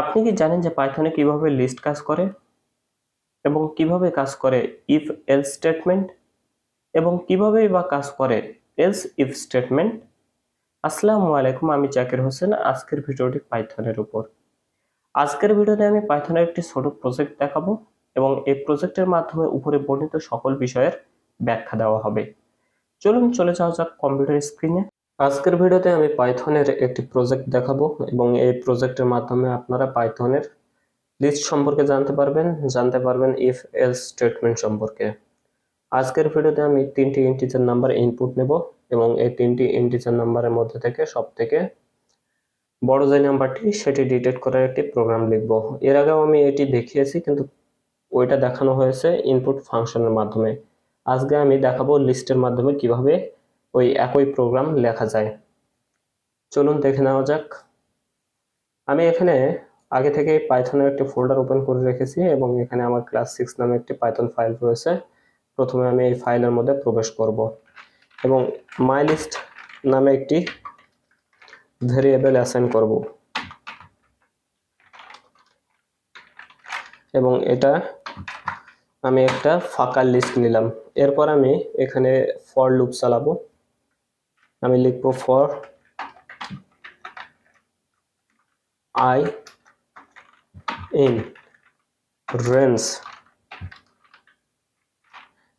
আপনি কি জানেন যে পাইথনে কীভাবে লিস্ট কাজ করে? এবং কীভাবে কাজ করে ইফ এল স্টেটমেন্ট এবং কীভাবে বা কাজ করে এলস ইফ স্টেটমেন্ট আসসালামু আলাইকুম, আমি জাকির হোসেন। আজকের ভিডিওটি পাইথনের উপর। আজকের ভিডিওতে আমি পাইথনের একটি ছোট প্রজেক্ট দেখাবো এবং এই প্রজেক্টের মাধ্যমে উপরে বর্ণিত সকল বিষয়ের ব্যাখ্যা দেওয়া হবে। চলুন, চলে যাওয়া যাক কম্পিউটার স্ক্রিনে আজকের ভিডিওতে আমি পাইথনের একটি প্রজেক্ট দেখাবো এবং এই প্রজেক্টের মাধ্যমে আপনারা পাইথনের লিস্ট সম্পর্কে জানতে পারবেন। জানতে পারবেন ইফ এলস স্টেটমেন্ট সম্পর্কে। আজকের ভিডিওতে আমি তিনটি ইন্টিজার নাম্বার ইনপুট নেব এবং এই তিনটি ইন্টিজার নাম্বারের মধ্যে থেকে সব থেকে বড় যে নাম্বারটি, সেটি ডিটেক্ট করার একটি প্রোগ্রাম লিখব। এর আগেও আমি এটি দেখিয়েছি, কিন্তু ওইটা দেখানো হয়েছে ইনপুট ফাংশনের মাধ্যমে। আজকে আমি দেখাবো লিস্টের মাধ্যমে কীভাবে ওই একই প্রোগ্রাম লেখা যায়। চলুন দেখে নেওয়া যাক। আমি এখানে আগে থেকে পাইথনের একটি ফোল্ডার ওপেন করে রেখেছি এবং এখানে আমার ক্লাস সিক্স নামে একটি পাইথন ফাইল রয়েছে। প্রথমে আমি এই ফাইলের মধ্যে প্রবেশ করব এবং মাই লিস্ট নামে একটি ভেরিয়েবল অ্যাসাইন করব। এবং এটা আমি একটা ফাঁকা লিস্ট নিলাম। এরপর আমি এখানে ফর লুপ চালাবো। আমি লিখব ফর আই ইন রেঞ্জ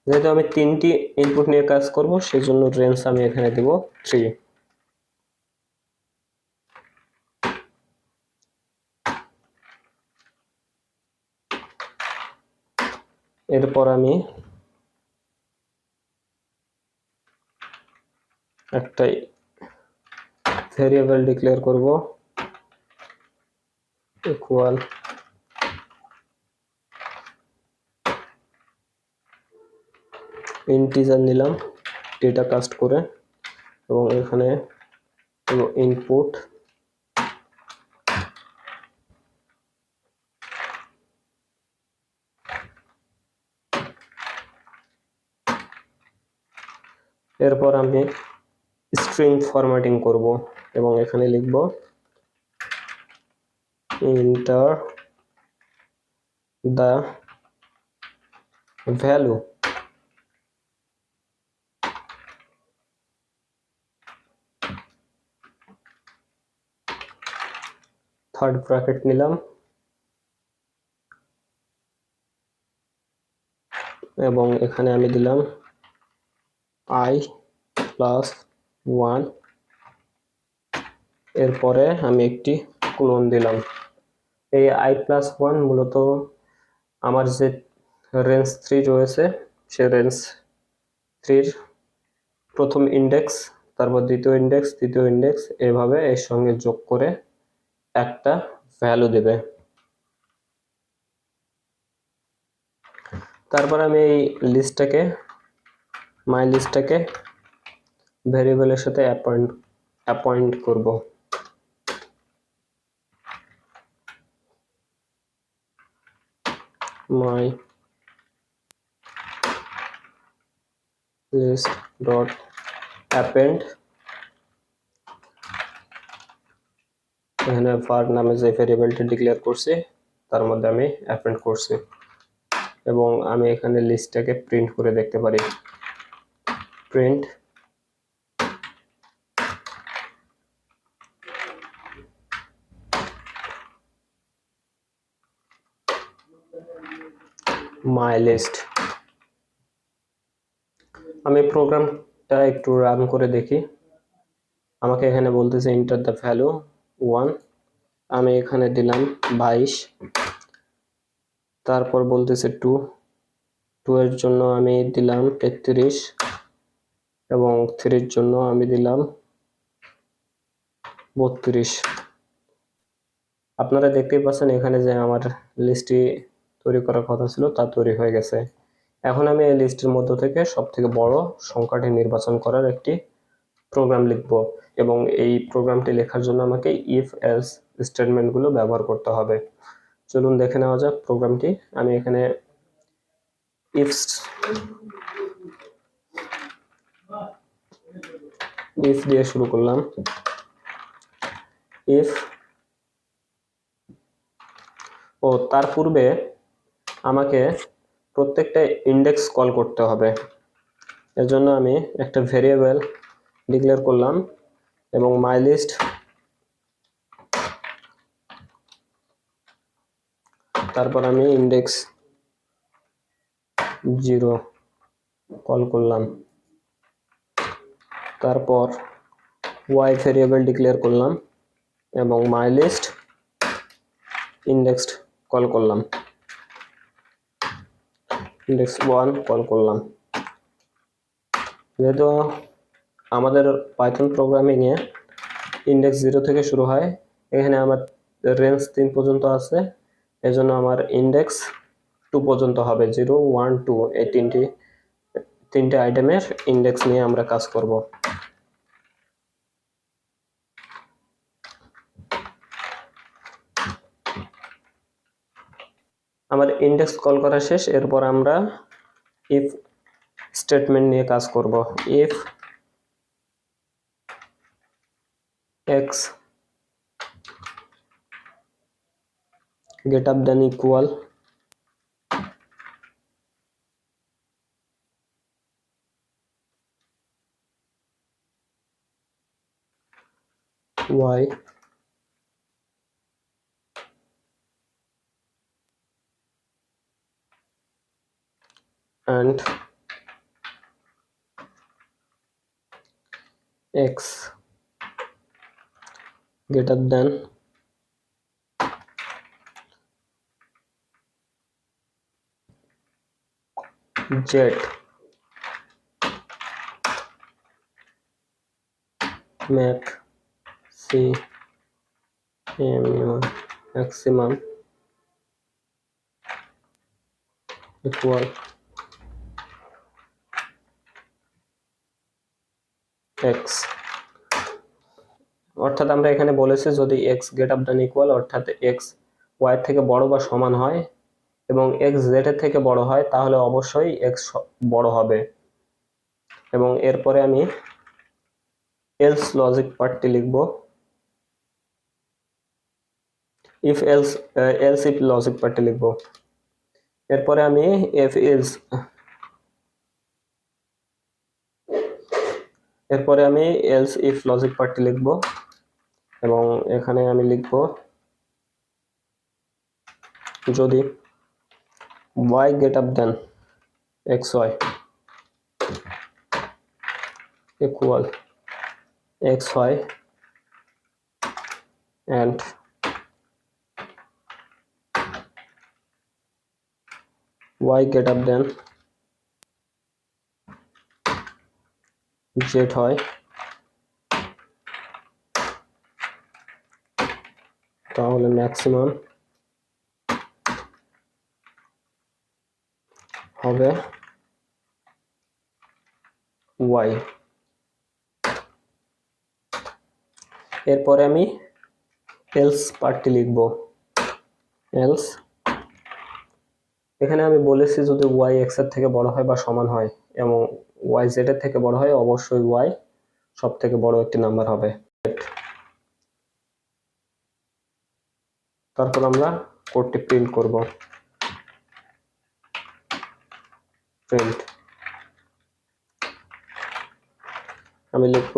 যেহেতু আমি তিনটি ইনপুট নিয়ে কাজ করব সেই জন্য রেঞ্জ আমি এখানে দেব থ্রি এরপর আমি একটা ভেরিয়েবল ডিক্লেয়ার করব। ইকুয়াল ইন্টিজার নিলাম ডেটা কাস্ট করে, এবং এখানে ইনপুট এরপর আমি স্ট্রিং ফরম্যাটিং করব এবং এখানে লিখব enter the value third bracket নিলাম। এবং এখানে আমি দিলাম আই প্লাস ওয়ান। এরপরে আমি একটি ক্লোন দিলাম। এই আই প্লাস ওয়ান মূলত আমার যে রেঞ্জ থ্রি রয়েছে, সে রেঞ্জ থ্রির প্রথম ইন্ডেক্স তারপর দ্বিতীয় ইন্ডেক্স তৃতীয় ইন্ডেক্স এভাবে এর সঙ্গে যোগ করে একটা ভ্যালু দেবে। তারপর আমি এই লিস্টটাকে মাই লিস্টটাকে ভেরিয়েবলের সাথে অ্যাপয়েন্ট অ্যাপয়েন্ট করব। মাই লিস্ট ডট অ্যাপেন্ড এখানে ফার নামে যে ভেরিয়েবলটি ডিক্লেয়ার করছি, তার মধ্যে আমি অ্যাপেন্ড করছি। এবং আমি এখানে লিস্টটাকে প্রিন্ট করে দেখতে পারি। প্রিন্ট মাই লিস্ট আমি প্রোগ্রামটা একটু রান করে দেখি। আমাকে এখানে বলতেছে ইন্টার দ্য ভ্যালু ওয়ান আমি এখানে দিলাম বাইশ। তারপর বলতেছে টু টু এর জন্য আমি দিলাম তেত্রিশ এবং থ্রির জন্য আমি দিলাম বত্রিশ। আপনারা দেখতেই পাচ্ছেন এখানে যে আমার লিস্টটি তৈরি করার কথা ছিল, তা তৈরি হয়ে গেছে। এখন আমি এই লিস্টের মধ্য থেকে সব থেকে বড় সংখ্যাটি নির্বাচন করার একটি প্রোগ্রাম লিখব এবং এই প্রোগ্রামটি লেখার জন্য আমাকে ইফ এলস স্টেটমেন্টগুলো ব্যবহার করতে হবে। চলুন দেখে নেওয়া যাক প্রোগ্রামটি আমি এখানে ইফ ইফ দিয়ে শুরু করলাম। ইফ ও তার পূর্বে আমাকে প্রত্যেকটা ইন্ডেক্স কল করতে হবে। এর জন্য আমি একটা ভেরিয়েবল ডিক্লেয়ার করলাম এবং মাই লিস্ট তারপর আমি ইন্ডেক্স জিরো কল করলাম। তারপর ওয়াই ভেরিয়েবল ডিক্লেয়ার করলাম এবং মাই লিস্ট ইন্ডেক্স কল করলাম। ইন্ডেক্স ওয়ান কল করলাম। যেহেতু আমাদের পাইথন প্রোগ্রামিংয়ে ইন্ডেক্স জিরো থেকে শুরু হয়, এখানে আমার রেঞ্জ তিন পর্যন্ত আছে, এজন্য আমার ইন্ডেক্স টু পর্যন্ত হবে জিরো ওয়ান টু এই তিনটি, তিনটে আইটেমের ইন্ডেক্স নিয়ে আমরা কাজ করব। আমার ইন্ডেক্স কল করা শেষ, এরপর আমরা ইফ স্টেটমেন্ট নিয়ে কাজ করব। If x get up then equal y and x greater than z. Max c mu maximum equal x অর্থাৎ আমরা এখানে বলেছি যদি x গ্রেটার দ্যান ইকুয়াল অর্থাৎ x y থেকে বড় বা সমান হয় এবং z এর থেকে বড় হয়, তাহলে অবশ্যই x বড় হবে। এবং এরপরে আমি এলস লজিক পার্টটি লিখব। If else else if logic পার্টটি লিখব। এরপরে আমি এফ এলস এরপরে আমি এলস ইফ লজিক পার্টি লিখব এবং এখানে আমি লিখব, যদি y greater than x y equal x y and y greater than z হয়। তাহলে ম্যাক্সিমাম হবে ওয়াই এরপরে আমি এলস পার্টটি লিখব। এলস এখানে আমি বলেছি যদি ওয়াই এক্সের থেকে বড় হয় বা সমান হয়, এবং ওয়াই জেড এর থেকে বড় হয়, অবশ্যই ওয়াই সব থেকে বড় একটি নাম্বার হবে। তারপর আমরা কোডটি প্রিন্ট করব। প্রিন্ট আমি লিখব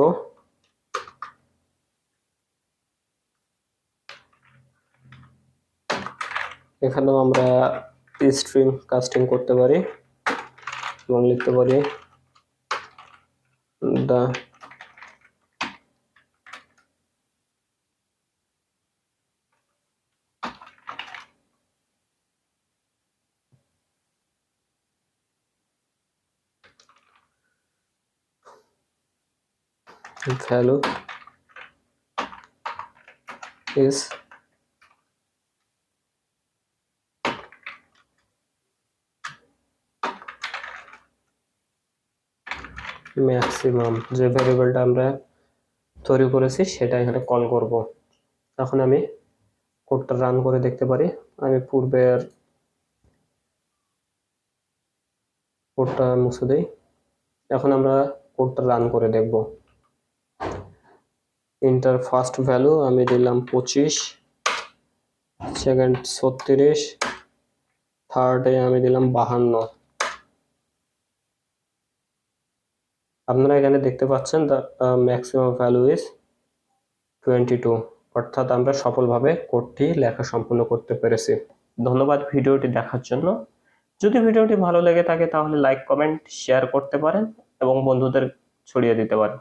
এখানেও আমরা স্ট্রিং কাস্টিং করতে পারি এবং লিখতে পারি Its hello. Is ম্যাক্সিমাম যে ভ্যারিয়েবলটা আমরা তৈরি করেছি সেটা এখানে কল করব। এখন আমি কোডটা রান করে দেখতে পারি। আমি পূর্বের কোডটা মুছে দিই। এখন আমরা কোডটা রান করে দেখব। ইন্টার ফার্স্ট ভ্যালু আমি দিলাম পঁচিশ সেকেন্ড ছত্রিশ থার্ডে আমি দিলাম বাহান্ন। আপনারা এখানে দেখতে পাচ্ছেন the maximum value is twenty two অর্থাৎ আমরা সফলভাবে কোডটি লেখা সম্পূর্ণ করতে পেরেছি। ধন্যবাদ ভিডিওটি দেখার জন্য। যদি ভিডিওটি ভালো লেগে থাকে তাহলে লাইক কমেন্ট শেয়ার করতে পারেন এবং বন্ধুদের ছড়িয়ে দিতে পারেন।